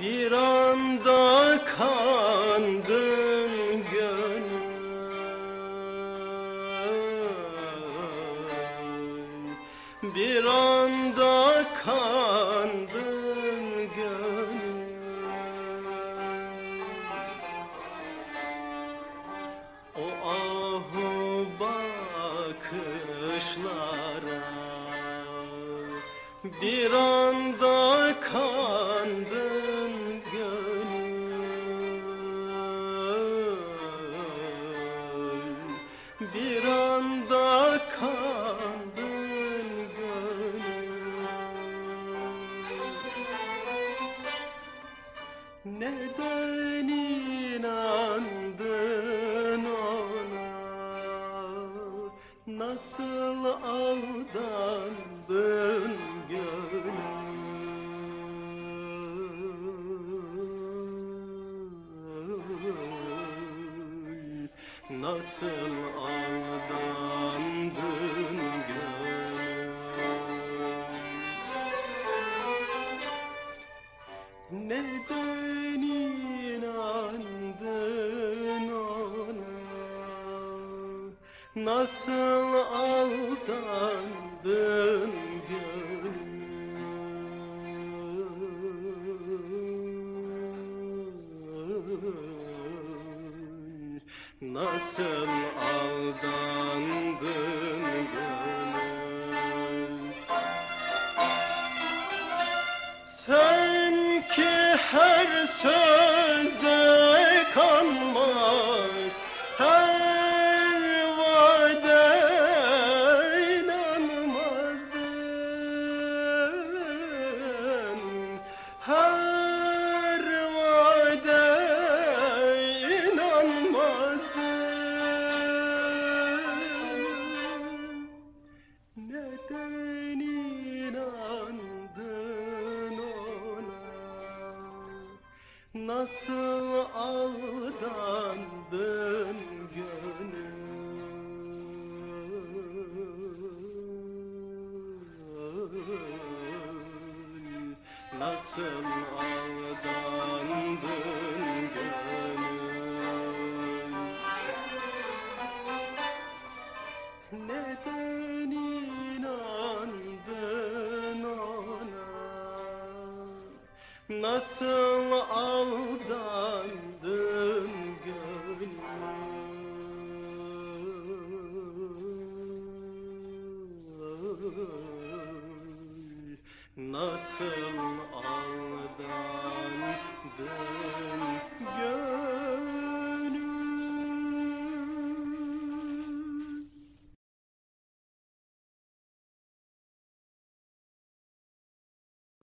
Bir anda kandım gönül Bir anda kandım gönül O ahu bakışlara Bir anda kandım Bir anda kandın gönül. Neden inandın ona? Nasıl Nasıl aldandın gönül neden inandın ona? Nasıl aldandın gönül Nasıl aldandın gönül? Sen ki her söze Nasıl aldandın gönül? Nasıl aldandın Nasıl aldandın gönül Nasıl aldandın